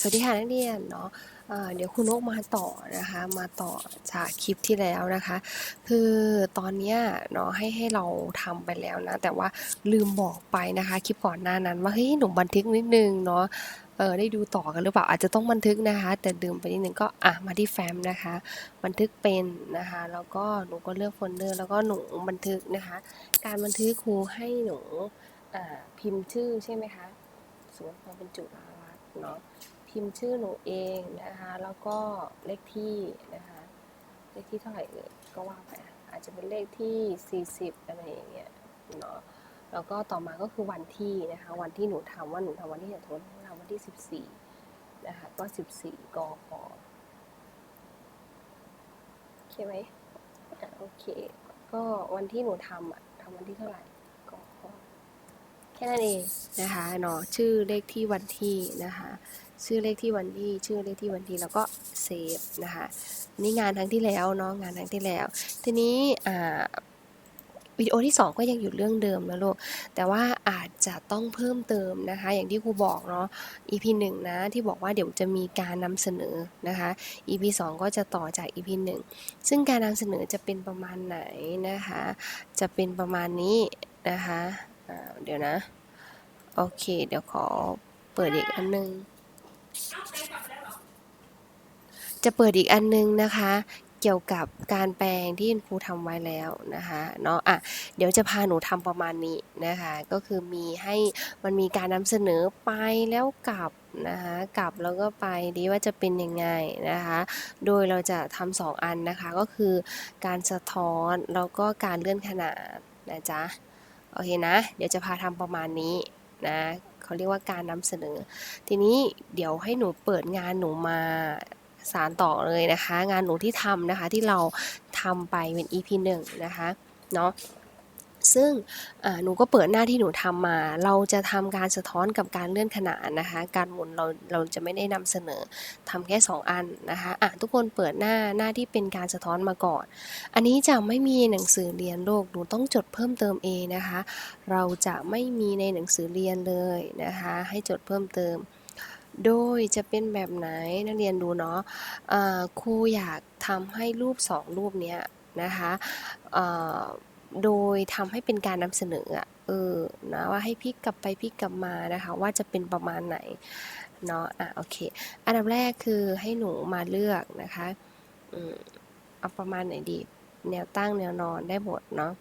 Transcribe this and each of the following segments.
สวัสดีค่ะนักเรียนเนาะเอ่อเดี๋ยวคุณนกมาต่อนะคะมาต่อจากคลิปที่แล้วนะคะ คือตอนเนี้ยเนาะให้ให้เราทำไปแล้วนะ แต่ว่าลืมบอกไปนะคะ คลิปก่อนหน้านั้น ว่าเฮ้ยหนูบันทึกนิดนึงเนาะเออได้ดูต่อกันหรือเปล่าอาจจะต้องบันทึกนะคะ แต่ลืมไปนิดนึงก็อะมาที่แฟ้มนะคะ บันทึกเป็นนะคะ แล้วก็หนูก็เลือกโฟลเดอร์แล้วก็หนูบันทึกนะคะ การบันทึกครูให้หนูอ่าพิมพ์ชื่อใช่ไหมคะสมมติเราเป็นจุฬารัตน์เนาะ พิมพ์ชื่อหนูเองนะคะ แล้วก็เลขที่นะคะ เลขที่เท่าไหร่เอ่ยก็ว่าไปอาจจะเป็นเลขที่ 40 อะไรอย่างเงี้ยเนาะ แล้วก็ต่อมาก็คือวันที่นะคะ วันที่หนูทำว่าหนูทำวันที่ไหนทำทำวันที่ 14 นะคะ ก็ 14กพโอเคไหมโอเค ก็วันที่หนูทำอะทำวันที่เท่าไหร่ แค่นั้นเองนะคะเนาะชื่อเลขที่วันที่นะคะชื่อเลขที่วันที่ชื่อเลขที่วันที่แล้วก็เซฟนะคะนี่งานครั้งที่แล้วเนาะงานครั้งที่แล้ว ทีนี้อ่าวิดีโอที่ 2 ก็ยังอยู่เรื่องเดิมนะลูก แต่ว่าอาจจะต้องเพิ่มเติมนะคะ อย่างที่ครูบอกเนาะ EP 1 นะที่บอกว่าเดี๋ยวจะมีการนำเสนอนะคะ EP 2 ก็จะต่อจาก EP 1 ซึ่งการนำเสนอจะเป็นประมาณไหนนะคะ จะเป็นประมาณนี้นะคะ เดี๋ยวนะ โอเค เดี๋ยวขอเปิดอีกอันนึง จะเปิดอีกอันนึงนะคะ เกี่ยวกับการแปลงที่คุณครูทำไว้แล้วนะคะเนาะอะเดี๋ยวจะพาหนูทำประมาณนี้นะคะ ก็คือมีให้มันมีการนำเสนอไปแล้วกลับนะคะกลับแล้วก็ไปดีว่าจะเป็นยังไงนะคะ โดยเราจะทำสองอันนะคะก็คือการสะท้อนแล้วก็การเลื่อนขนาดนะจ๊ะ โอเคนะ เดี๋ยวจะพาทำประมาณนี้นะเขาเรียกว่าการนำเสนอ ทีนี้เดี๋ยวให้หนูเปิดงานหนูมาสารต่อเลยนะคะ งานหนูที่ทำนะคะที่เราทำไปเป็น EP 1 นะคะเนาะ ซึ่งหนูก็เปิดหน้าที่หนูทำมา เราจะทำการสะท้อนกับการเลื่อนขนานนะคะ การหมุนเราเราจะไม่ได้นำเสนอทำแค่ 2 อันนะคะอะทุกคนเปิดหน้าหน้าที่เป็นการสะท้อนมาก่อน อันนี้จะไม่มีหนังสือเรียนโลกหนูต้องจดเพิ่มเติมเองนะคะ เราจะไม่มีในหนังสือเรียนเลยนะคะ ให้จดเพิ่มเติมโดยจะเป็นแบบไหนนักเรียนดูเนาะเอ่อครูอยากทำให้รูปสองรูปเนี้ยนะคะ โดยทำให้เป็นการนำเสนออะเออนะว่าให้พลิกกลับไปพลิกกลับมานะคะ ว่าจะเป็นประมาณไหนเนาะอะโอเค อันดับแรกคือให้หนูมาเลือกนะคะอืมเอาประมาณไหนดีแนวตั้งแนวนอนได้หมดเนาะ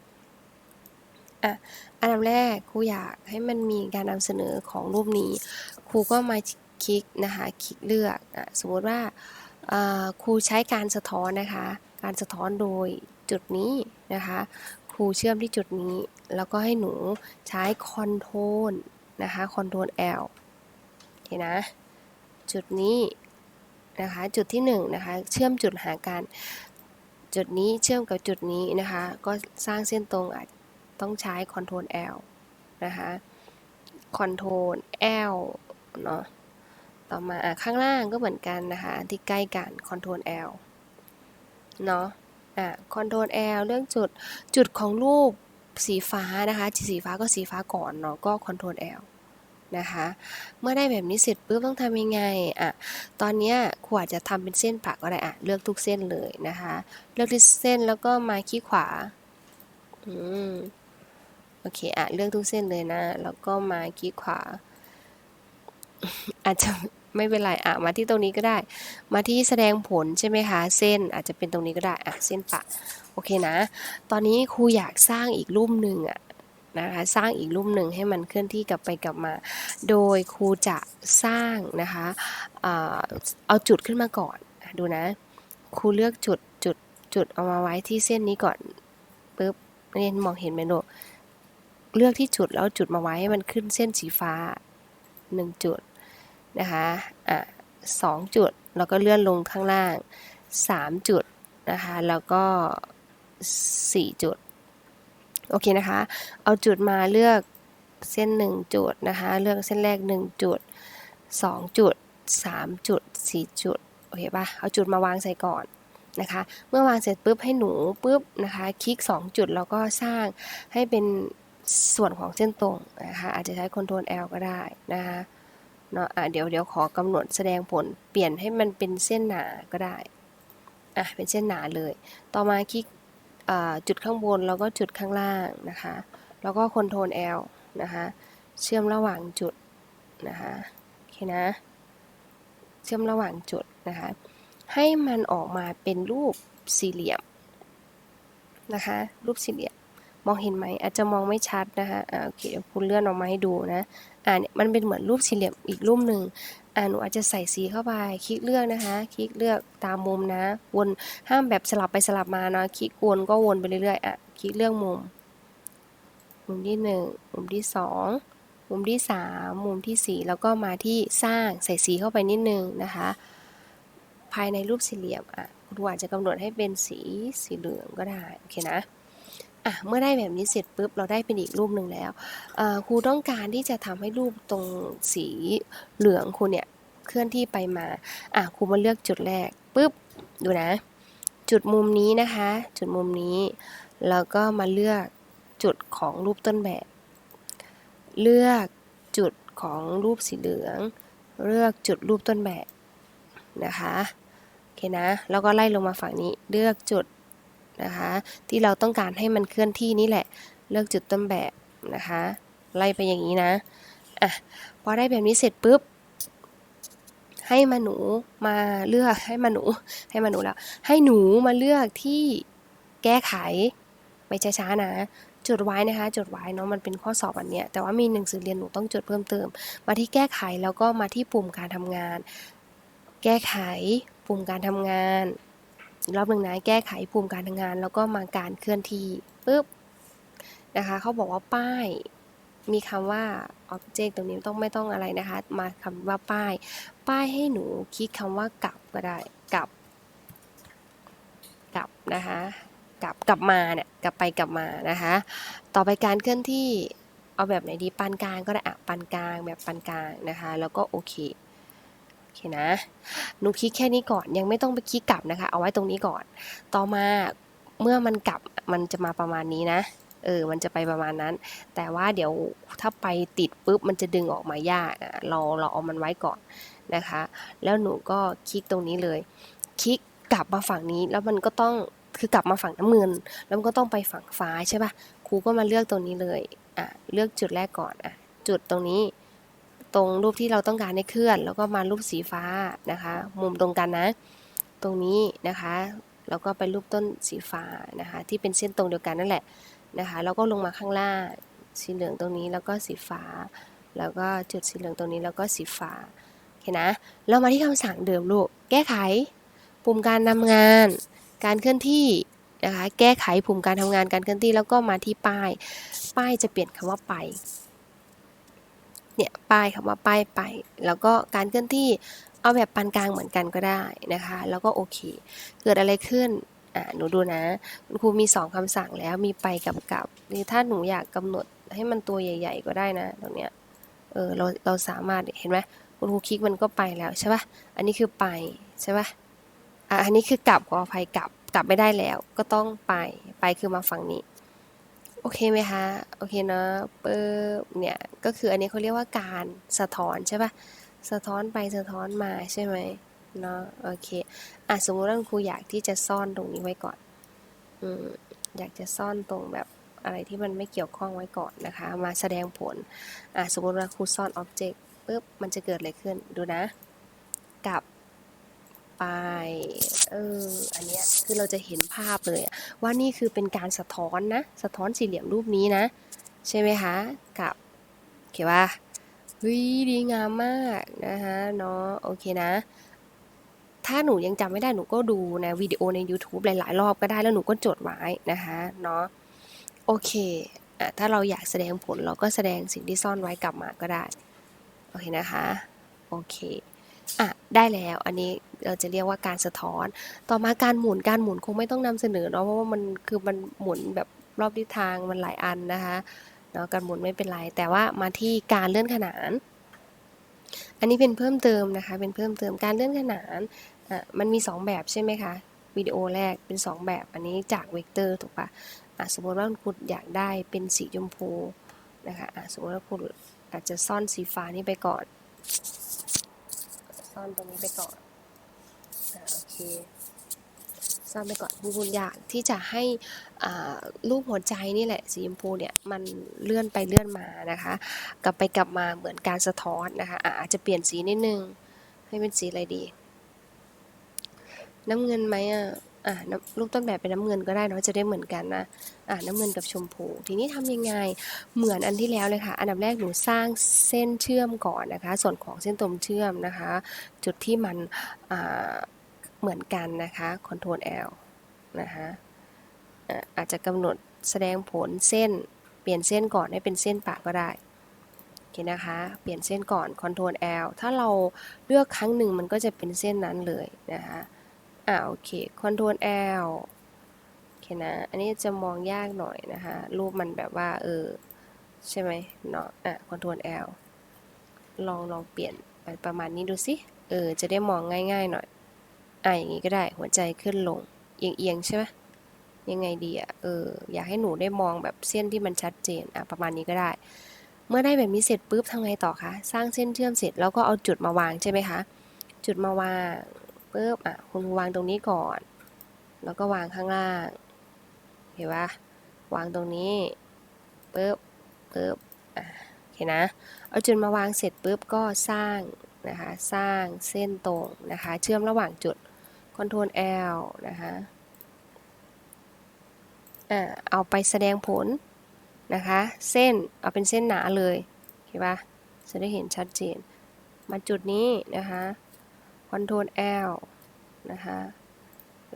อะอันดับแรกครูอยากให้มันมีการนำเสนอของรูปนี้ครูก็มาคลิกนะคะคลิกเลือกอะสมมติว่าครูใช้การสะท้อนนะคะ การสะท้อนโดยจุดนี้นะคะ รูเชื่อมที่จุดนี้ แล้วก็ให้หนูใช้คอนโทรลนะคะคอนโทรล L โอเคนะ จุดนี้นะคะจุดที่1นงนะคะเชื่อมจุดหากัน จุดนี้เชื่อมกับจุดนี้นะคะก็สร้างเส้นตรงอาจต้องใช้ Ctrl L นะคะ Ctrl L เนาะต่อมาอข้างล่างก็เหมือนกันนะคะที่ใกล้กัน Ctrl L เนาะ คอะ Ctrl L เรื่องจุดจุดของรูปสีฟ้านะคะสีฟ้าก็สีฟ้าก่อนเนาะก็ Ctrl L นะคะ เมื่อได้แบบนี้เสร็จปุ๊บต้องทำยังไงอะตอนนี้ยครูอาจะทำเป็นเส้นปะก็ได้อะเลือกทุกเส้นเลยนะคะ เลือกที่เส้นแล้วก็มาคลิกขวาอืมโอเคอะเลือกทุกเส้นเลยนะ แล้วก็มาคลิกขวาอาจจะ ไม่เป็นไรอะมาที่ตรงนี้ก็ได้ มาที่แสดงผลใช่ไหมคะ เส้นอาจจะเป็นตรงนี้ก็ได้อะเส้นปะโอเคนะ ตอนนี้ครูอยากสร้างอีกรูปหนึ่งอะนะคะสร้างอีกรูปหนึ่งให้มันเคลื่อนที่กลับไปกลับมา โดยครูจะสร้างนะคะเอาจุดขึ้นมาก่อนดูนะ ครูเลือกจุดจุดจุดเอามาไว้ที่เส้นนี้ก่อนปึ๊บเรียนมองเห็นไหมลูกเลือกที่จุดแล้วจุดมาไว้ให้มันขึ้นเส้นสีฟ้า1จุด นะคะอะสองจุดแล้วก็เลื่อนลงข้างล่าง 3 จุดนะคะแล้วก็ 4 จุดโอเคนะคะเอาจุดมาเลือกเส้น 1 จุดนะคะเลือกเส้นแรก 1 จุด 2 จุด 3 จุด 4 จุดโอเคปะเอาจุดมาวางใส่ก่อนนะคะเมื่อวางเสร็จปุ๊บให้หนูปุ๊บนะคะคลิก 2 จุดแล้วก็สร้างให้เป็นส่วนของเส้นตรงนะคะอาจจะใช้ Ctrl L ก็ได้นะคะ เนาะอะเดี๋ยวเดี๋ยวขอกำหนดแสดงผล เปลี่ยนให้มันเป็นเส้นหนาก็ได้อะเป็นเส้นหนาเลย ต่อมาคลิกจุดข้างบนแล้วก็จุดข้างล่างนะคะ แล้วก็คอนโทรล L นะคะ เชื่อมระหว่างจุดนะคะโอเคนะ เชื่อมระหว่างจุดนะคะ ให้มันออกมาเป็นรูปสี่เหลี่ยมนะคะ รูปสี่เหลี่ยม มองเห็นไหมอาจจะมองไม่ชัดนะคะอ่าโอเคเดี๋ยวคุณเลื่อนออกมาให้ดูนะอ่าเนี่ยมันเป็นเหมือนรูปสี่เหลี่ยมอีกรูปหนึ่งอ่าหนูอาจจะใส่สีเข้าไปคลิกเลือกนะคะ คลิกเลือกตามมุมนะ วนห้ามแบบสลับไปสลับมาเนาะคลิกวนก็วนไปเรื่อยๆอะคลิกเลือกมุม มุมที่หนึ่งมุมที่สองมุมที่สามมุมที่สี่แล้วก็มาที่สร้างใส่สีเข้าไปนิดนึงนะคะ ภายในรูปสี่เหลี่ยมอะครูอาจจะกำหนดให้เป็นสีสีเหลืองก็ได้โอเคนะ อะเมื่อได้แบบนี้เสร็จปุ๊บเราได้เป็นอีกรูปหนึ่งแล้วครูต้องการที่จะทำให้รูปตรงสีเหลืองครูเนี่ยเคลื่อนที่ไปมาอะครูมาเลือกจุดแรกปุ๊บดูนะ จุดมุมนี้นะคะ จุดมุมนี้ แล้วก็มาเลือกจุดของรูปต้นแบบ เลือกจุดของรูปสีเหลือง เลือกจุดรูปต้นแบบนะคะโอเคนะ แล้วก็ไล่ลงมาฝั่งนี้ เลือกจุด นะคะ ที่เราต้องการให้มันเคลื่อนที่นี่แหละ เลือกจุดต้นแบบนะคะ ไล่ไปอย่างนี้นะอะพอได้แบบนี้เสร็จปุ๊บให้มาหนูมาเลือกให้มาหนูให้มาหนูแล้ว ให้หนูมาเลือกที่แก้ไขไปช้าๆนะจดไว้นะคะจดไว้เนาะมันเป็นข้อสอบอันเนี้ยแต่ว่ามีหนังสือเรียนหนูต้องจดเพิ่มเติม มาที่แก้ไขแล้วก็มาที่ปุ่มการทำงาน แก้ไขปุ่มการทำงาน อีกรอบหนึ่งนะแก้ไขปุ่มการทำงาน แล้วก็มาการเคลื่อนที่ปุ๊บนะคะเขาบอกว่าป้ายมีคำว่า object ตรงนี้ต้องไม่ต้องอะไรนะคะ มาคำว่าป้าย ป้ายให้หนูคลิกคำว่ากลับก็ได้กลับกลับนะคะกลับกลับมาเนี่ยกลับไปกลับมานะคะ ต่อไปการเคลื่อนที่เอาแบบไหนดีปานกลางก็ได้อะปานกลางแบบปานกลางนะคะ แล้วก็โอเค เคนะหนูคลิกแค่นี้ก่อนยังไม่ต้องไปคลิกกลับนะคะ เอาไว้ตรงนี้ก่อน ต่อมาเมื่อมันกลับมันจะมาประมาณนี้นะเออ มันจะไปประมาณนั้น แต่ว่าเดี๋ยวถ้าไปติดปุ๊บ มันจะดึงออกมายากอะเราเราเอามันไว้ก่อนนะคะ แล้วหนูก็คลิกตรงนี้เลย คลิกกลับมาฝั่งนี้ แล้วมันก็ต้อง คือกลับมาฝั่งน้ำเงิน แล้วมันก็ต้องไปฝั่งฟ้าใช่ป่ะ ครูก็มาเลือกตรงนี้เลย อะ เลือกจุดแรกก่อน อะ จุดตรงนี้ ตรงรูปที่เราต้องการให้เคลื่อน แล้วก็มารูปสีฟ้านะคะ มุมตรงกันนะ ตรงนี้นะคะแล้วก็ไปรูปต้นสีฟ้านะคะ ที่เป็นเส้นตรงเดียวกันนั่นแหละนะคะแล้วก็ลงมาข้างล่างสีเหลืองตรงนี้แล้วก็สีฟ้า แล้วก็จุดสีเหลืองตรงนี้แล้วก็สีฟ้าโอเคนะเรามาที่คำสั่งเดิมลูกแก้ไขปุ่มการทำงาน การเคลื่อนที่นะคะ แก้ไขปุ่มการทำงานการเคลื่อนที่แล้วก็มาที่ป้าย ป้ายจะเปลี่ยนคำว่าไป เนี่ยป้ายคำว่าป้ายไป แล้วก็การเคลื่อนที่เอาแบบปานกลางเหมือนกันก็ได้นะคะ แล้วก็โอเค เกิดอะไรขึ้นอ่าหนูดูนะคุณครูมีสองคำสั่งแล้วมีไปกับกลับหรือถ้าหนูอยากกำหนดให้มันตัวใหญ่ ๆ ก็ได้นะตรงเนี้ยเออเราเราสามารถเห็นไหมคุณครูคลิกมันก็ไปแล้วใช่ปะอันนี้คือไปใช่ปะอะอันนี้คือกลับขออภัยกลับกลับไม่ได้แล้ว ก็ต้องไปไปคือมาฝั่งนี้ โอเคไหมคะ โอเคเนาะเปิบเนี่ย ก็คืออันนี้เขาเรียกว่าการสะท้อนใช่ปะสะท้อนไปสะท้อนมาใช่ไหมเนาะโอเคอะสมมติว่าครูอยากที่จะซ่อนตรงนี้ไว้ก่อนอืมอยากจะซ่อนตรงแบบอะไรที่มันไม่เกี่ยวข้องไว้ก่อนนะคะ มาแสดงผลอะสมมติว่าครูซ่อนอ็อบเจกต์ปุ๊บมันจะเกิดอะไรขึ้นดูนะ กับ ไป เออ อันเนี้ยคือเราจะเห็นภาพเลยว่านี่คือเป็นการสะท้อนนะ สะท้อนสี่เหลี่ยมรูปนี้นะ ใช่ไหมคะ กับโอเคว่าเฮ้ยดีงามมากนะคะเนาะโอเคนะ ถ้าหนูยังจำไม่ได้หนูก็ดูนะวิดีโอใน YouTube หลาย ๆ รอบก็ได้แล้วหนูก็จดไว้นะคะเนาะโอเคอะถ้าเราอยากแสดงผลเราก็แสดงสิ่งที่ซ่อนไว้กลับมาก็ได้ โอเคนะคะ โอเค อะได้แล้ว อันนี้เราจะเรียกว่าการสะท้อน ต่อมาการหมุนการหมุนคงไม่ต้องนำเสนอเนาะเพราะว่ามันคือมันหมุนแบบรอบทิศทางมันหลายอันนะคะเนาะการหมุนไม่เป็นไรแต่ว่ามาที่การเลื่อนขนาน อันนี้เป็นเพิ่มเติมนะคะ เป็นเพิ่มเติมการเลื่อนขนานอะมันมี 2 แบบใช่ไหมคะวิดีโอแรกเป็น 2 แบบอันนี้จากเวกเตอร์ถูกปะอะสมมติว่าคุณอยากได้เป็นสีชมพูนะคะอะสมมติว่าคุณอาจจะซ่อนสีฟ้านี่ไปก่อน ซ่อนตรงนี้ไปก่อนอ่าโอเคซ่อนไปก่อนคุณคุณอยากที่จะให้รูปหัวใจนี่แหละสีชมพูเนี่ยมันเลื่อนไปเลื่อนมานะคะ กลับไปกลับมาเหมือนการสะท้อนนะคะอะอาจจะเปลี่ยนสีนิดนึงให้เป็นสีอะไรดี น้ำเงินไหมอะ อะรูปต้นแบบเป็นน้ำเงินก็ได้เนาะจะได้เหมือนกันนะอะน้ำเงินกับชมพู ทีนี้ทำยังไงเหมือนอันที่แล้วเลยค่ะ อันดับแรกหนูสร้างเส้นเชื่อมก่อนนะคะ ส่วนของเส้นตรงเชื่อมนะคะ จุดที่มันอ่าเหมือนกันนะคะ Ctrl L นะคะอาจจะกำหนดแสดงผลเส้น เปลี่ยนเส้นก่อนให้เป็นเส้นปะก็ได้คนะคะ เปลี่ยนเส้นก่อน Ctrl L ถ้าเราเลือกครั้งหนึ่งมันก็จะเป็นเส้นนั้นเลยนะคะ อ่าโอเค Ctrl L โอเคนะ อันนี้จะมองยากหน่อยนะคะ รูปมันแบบว่าเออ ใช่ไหมเนาะอะ Ctrl L ลองลองเปลี่ยนปประมาณนี้ดูสิ เออ จะได้มองง่ายๆหน่อย อะอย่างนี้ก็ได้ หัวใจขึ้นลง เอียงๆใช่ไหมยังไงดีอะ เออ อยากให้หนูได้มองแบบเส้นที่มันชัดเจน อะ ประมาณนี้ก็ได้ เมื่อได้แบบนี้เสร็จปุ๊บทำไงต่อคะ สร้างเส้นเชื่อมเสร็จแล้วก็เอาจุดมาวางใช่ไหมคะ จุดมาวาง ปุ๊บอะคุณวางตรงนี้ก่อน แล้วก็วางข้างล่าง เห็นปะวางตรงนี้ปุ๊บปุ๊บอะโอเคนะ เอาจุดมาวางเสร็จปุ๊บก็สร้างนะคะสร้างเส้นตรงนะคะเชื่อมระหว่างจุด Ctrl L นะคะอะเอาไปแสดงผลนะคะเส้นเอาเป็นเส้นหนาเลยเห็นปะจะได้เห็นชัดเจน มาจุดนี้นะคะ Ctrl L นะคะ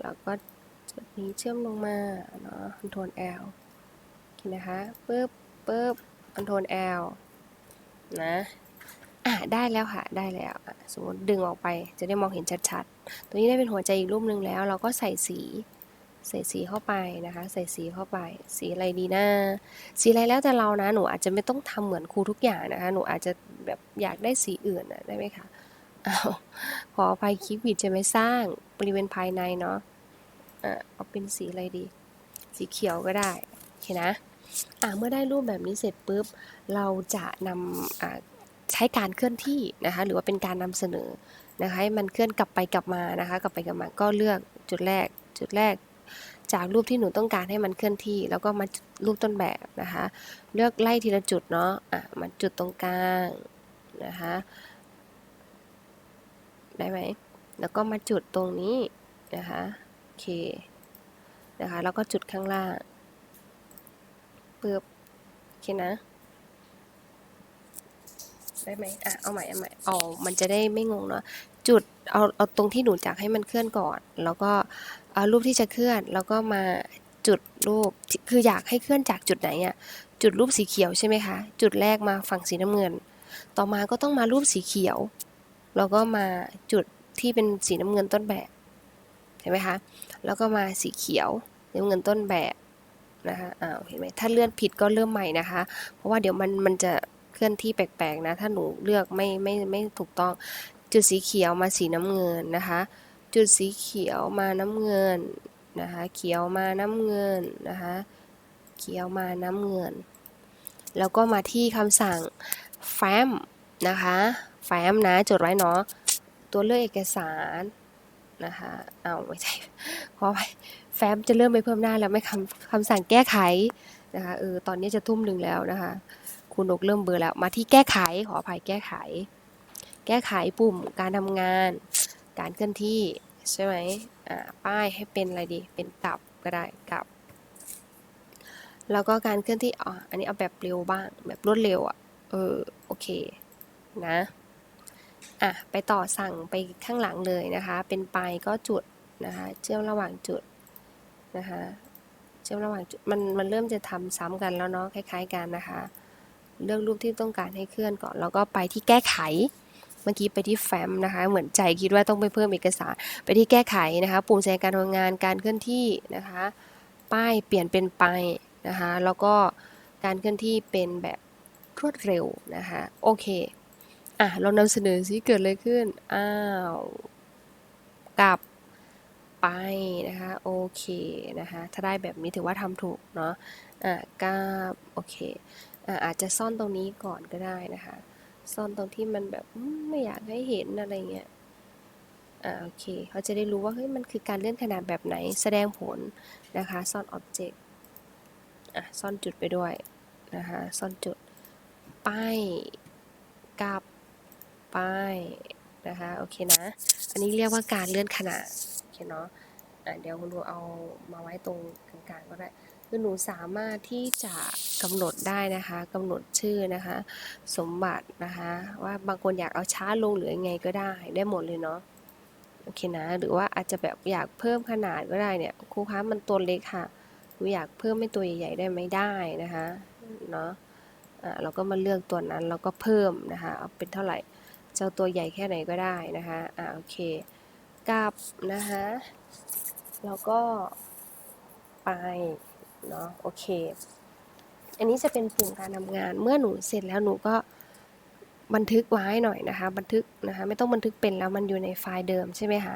แล้วก็จุดนี้เชื่อมลงมาเนาะ Ctrl L โอเคนะคะปึ๊บปึ๊บ Ctrl L นะอะได้แล้วค่ะ ได้แล้วสมมติดึงออกไปจะได้มองเห็นชัดๆ ตัวนี้ได้เป็นหัวใจอีกรูปหนึ่งแล้ว เราก็ใส่สีใส่สีเข้าไปนะคะ ใส่สีเข้าไป สีอะไรดีนะสีอะไรแล้วแต่เรานะ หนูอาจจะไม่ต้องทำเหมือนครูทุกอย่างนะคะ หนูอาจจะแบบอยากได้สีอื่นนะได้ไหมคะ อ้าวขออภัยคลิปวิดจะไม่สร้างบริเวณภายในเนาะอะเอาเป็นสีอะไรดี สีเขียวก็ได้โอเคนะอะเมื่อได้รูปแบบนี้เสร็จปุ๊บ เราจะนำอ่าใช้การเคลื่อนที่นะคะหรือว่าเป็นการนำเสนอนะคะให้มันเคลื่อนกลับไปกลับมานะคะกลับไปกลับมาก็เลือกจุดแรกจุดแรก จากรูปที่หนูต้องการให้มันเคลื่อนที่ แล้วก็มารูปต้นแบบนะคะ เลือกไล่ทีละจุดเนาะอะมาจุดตรงกลางนะคะ ได้ไหมแล้วก็มาจุดตรงนี้นะคะโอเคนะคะแล้วก็จุดข้างล่างปึ๊บโอเคนะ ได้ไหมอะเอาใหม่เอาใหม่เอามันจะได้ไม่งงเนาะจุดเอาเอาตรงที่หนูจากให้มันเคลื่อนก่อน แล้วก็เอารูปที่จะเคลื่อน แล้วก็มาจุดรูปคืออยากให้เคลื่อนจากจุดไหนอะจุดรูปสีเขียวใช่ไหมคะ จุดแรกมาฝั่งสีน้ำเงิน ต่อมาก็ต้องมารูปสีเขียว แล้วก็มาจุดที่เป็นสีน้ำเงินต้นแบบเห็นไหมคะแล้วก็มาสีเขียวน้ำเงินต้นแบบนะคะอ้าวเห็นไหมถ้าเลื่อนผิดก็เริ่มใหม่นะคะ เพราะว่าเดี๋ยวมันมันจะเคลื่อนที่แปลกๆนะถ้าหนูเลือกไม่ไม่ไม่ถูกต้องจุดสีเขียวมาสีน้ำเงินนะคะ จุดสีเขียวมาน้ำเงินนะคะเขียวมาน้ำเงินนะคะเขียวมาน้ำเงิน แล้วก็มาที่คำสั่งแฟ้มนะคะ แฟ้มนะจดไว้เนาะตัวเลือกเอกสารนะคะเอาไม่ใช่ขอไปแฟ้มจะเริ่มไปเพิ่มหน้าแล้วไม่คำคำสั่งแก้ไขนะคะเออตอนนี้จะทุ่มหนึ่งแล้วนะคะคุณนกเริ่มเบลอแล้วมาที่แก้ไขขออภัยแก้ไข แก้ไขปุ่มการทำงาน การเคลื่อนที่ใช่ไหมอ่าป้ายให้เป็นอะไรดีเป็นกลับก็ได้กลับ แล้วก็การเคลื่อนที่อ๋ออันนี้เอาแบบเร็วบ้างแบบรวดเร็วอะเออโอเคนะ อะไปต่อสั่งไปข้างหลังเลยนะคะ เป็นไปก็จุดนะคะเชื่อมระหว่างจุดนะคะเชื่อมระหว่างจุดมันมันเริ่มจะทำซ้ำกันแล้วเนาะคล้าย ๆ กันนะคะ เลือกรูปที่ต้องการให้เคลื่อนก่อน แล้วก็ไปที่แก้ไขเมื่อกี้ไปที่แฟ้มนะคะ เหมือนใจคิดว่าต้องไปเพิ่มเอกสาร ไปที่แก้ไขนะคะ ปุ่มแสดงการทำงานการเคลื่อนที่นะคะ ป้ายเปลี่ยนเป็นไปนะคะ แล้วก็การเคลื่อนที่เป็นแบบรวดเร็วนะคะ โอเค อะเรานำเสนอซิเกิดอะไรขึ้น อ้าว กลับไปนะคะ โอเคนะคะ ถ้าได้แบบนี้ถือว่าทำถูกเนาะ อะกลับ โอเค อะอาจจะซ่อนตรงนี้ก่อนก็ได้นะคะ ซ่อนตรงที่มันแบบไม่อยากให้เห็นอะไรเงี้ย อ่าโอเค เขาจะได้รู้ว่าเฮ้ยมันคือการเลื่อนขนาดแบบไหน แสดงผลนะคะ ซ่อน object อะซ่อนจุดไปด้วยนะคะ ซ่อนจุดป้าย ป้ายนะคะโอเคนะ อันนี้เรียกว่าการเลื่อนขนาดโอเคเนาะะเดี๋ยวคุณดูเอามาไว้ตรงกลางๆก็ได้คือหนูสามารถที่จะกำหนดได้นะคะกำหนดชื่อนะคะ สมบัตินะคะว่าบางคนอยากเอาช้าลงหรือยังไงก็ได้ได้หมดเลยเนาะโอเคนะ หรือว่าอาจจะแบบอยากเพิ่มขนาดก็ได้เนี่ยครูคะมันตัวเล็กค่ะหนูอยากเพิ่มให้ตัวใหญ่ๆได้ไหมได้นะคะเนาะเราก็มาเลือกตัวนั้นแล้วก็เพิ่มนะคะเอาเป็นเท่าไหร่ เจ้าตัวใหญ่แค่ไหนก็ได้นะคะอ่าโอเคกลับนะคะแล้วก็ไปเนาะโอเค อันนี้จะเป็นปุ่มการทำงานเมื่อหนูเสร็จแล้วหนูก็บันทึกไว้หน่อยนะคะ บันทึกนะคะ ไม่ต้องบันทึกเป็นแล้วมันอยู่ในไฟล์เดิมใช่ไหมคะ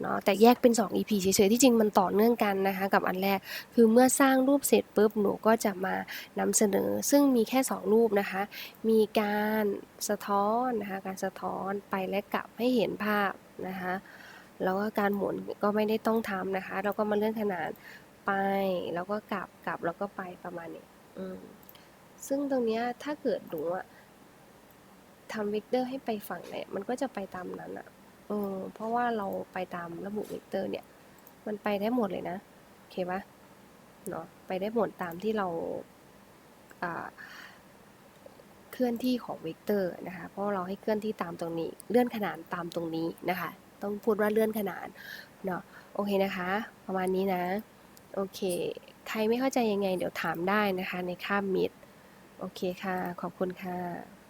เนาะแต่แยกเป็น 2 EP เฉยๆที่จริงมันต่อเนื่องกันนะคะกับอันแรก คือเมื่อสร้างรูปเสร็จปุ๊บหนูก็จะมานำเสนอ ซึ่งมีแค่ 2 รูปนะคะ มีการสะท้อนนะคะการสะท้อนไปและกลับให้เห็นภาพนะคะแล้วก็การหมุนก็ไม่ได้ต้องทำนะคะ เราก็มาเลื่อนขนาดไปแล้วก็กลับกลับแล้วก็ไปประมาณนี้ซึ่งตรงเนี้ยถ้าเกิดหนูอะทำเวกเตอร์ให้ไปฝั่งไหนมันก็จะไปตามนั้นอะ เออเพราะว่าเราไปตามระบุเวกเตอร์เนี่ย มันไปได้หมดเลยนะ โอเคปะเนาะไปได้หมดตามที่เราอ่าเคลื่อนที่ของเวกเตอร์นะคะ เพราะเราให้เคลื่อนที่ตามตรงนี้ เลื่อนขนานตามตรงนี้นะคะ ต้องพูดว่าเลื่อนขนานเนาะ โอเคนะคะ ประมาณนี้นะ โอเค ใครไม่เข้าใจยังไงเดี๋ยวถามได้นะคะในค่ามิด โอเคค่ะ ขอบคุณค่ะ